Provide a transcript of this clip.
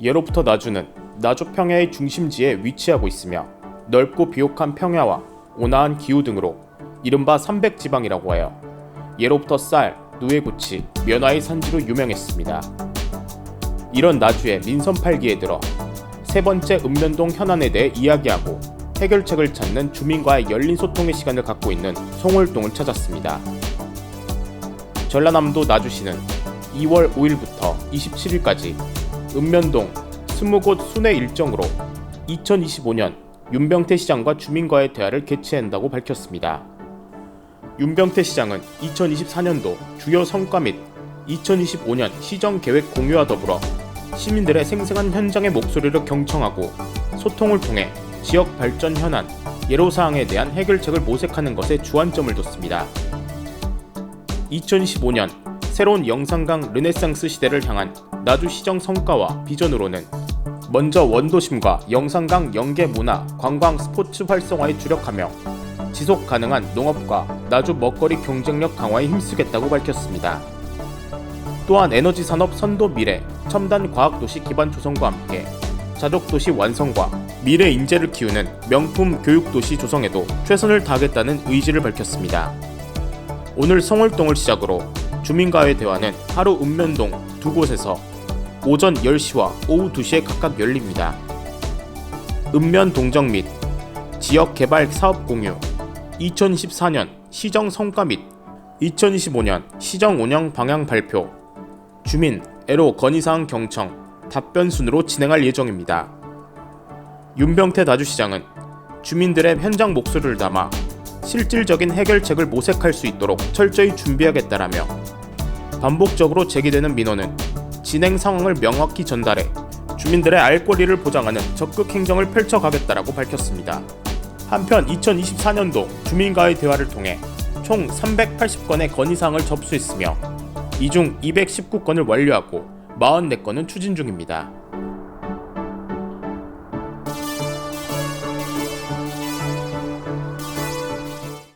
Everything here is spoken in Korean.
예로부터 나주는 나주 평야의 중심지에 위치하고 있으며 넓고 비옥한 평야와 온화한 기후 등으로 이른바 삼백 지방이라고 하여 예로부터 쌀, 누에고치, 면화의 산지로 유명했습니다. 이런 나주의 민선 8기에 들어 세 번째 읍면동 현안에 대해 이야기하고 해결책을 찾는 주민과의 열린 소통의 시간을 갖고 있는 송월동을 찾았습니다. 전라남도 나주시는 2월 5일부터 27일까지 읍면동 20곳 순회 일정으로 2025년 윤병태 시장과 주민과의 대화를 개최한다고 밝혔습니다. 윤병태 시장은 2024년도 주요 성과 및 2025년 시정 계획 공유와 더불어 시민들의 생생한 현장의 목소리를 경청하고 소통을 통해 지역 발전 현안, 예로 사항에 대한 해결책을 모색하는 것에 주안점을 뒀습니다. 2015년 새로운 영산강 르네상스 시대를 향한 나주 시정 성과와 비전으로는 먼저 원도심과 영산강 연계 문화, 관광, 스포츠 활성화에 주력하며 지속 가능한 농업과 나주 먹거리 경쟁력 강화에 힘쓰겠다고 밝혔습니다. 또한 에너지 산업 선도 미래, 첨단 과학 도시 기반 조성과 함께 자족 도시 완성과 미래 인재를 키우는 명품 교육 도시 조성에도 최선을 다하겠다는 의지를 밝혔습니다. 오늘 성월동을 시작으로 주민과의 대화는 하루 읍면동 두 곳에서 오전 10시와 오후 2시에 각각 열립니다. 읍면 동정 및 지역 개발 사업 공유, 2014년 시정 성과 및 2025년 시정 운영 방향 발표, 주민 애로 건의사항 경청, 답변 순으로 진행할 예정입니다. 윤병태 나주시장은 주민들의 현장 목소리를 담아 실질적인 해결책을 모색할 수 있도록 철저히 준비하겠다라며 반복적으로 제기되는 민원은 진행 상황을 명확히 전달해 주민들의 알 권리를 보장하는 적극 행정을 펼쳐가겠다라고 밝혔습니다. 한편 2024년도 주민과의 대화를 통해 총 380건의 건의사항을 접수했으며 이 중 219건을 완료하고 44건은 추진 중입니다.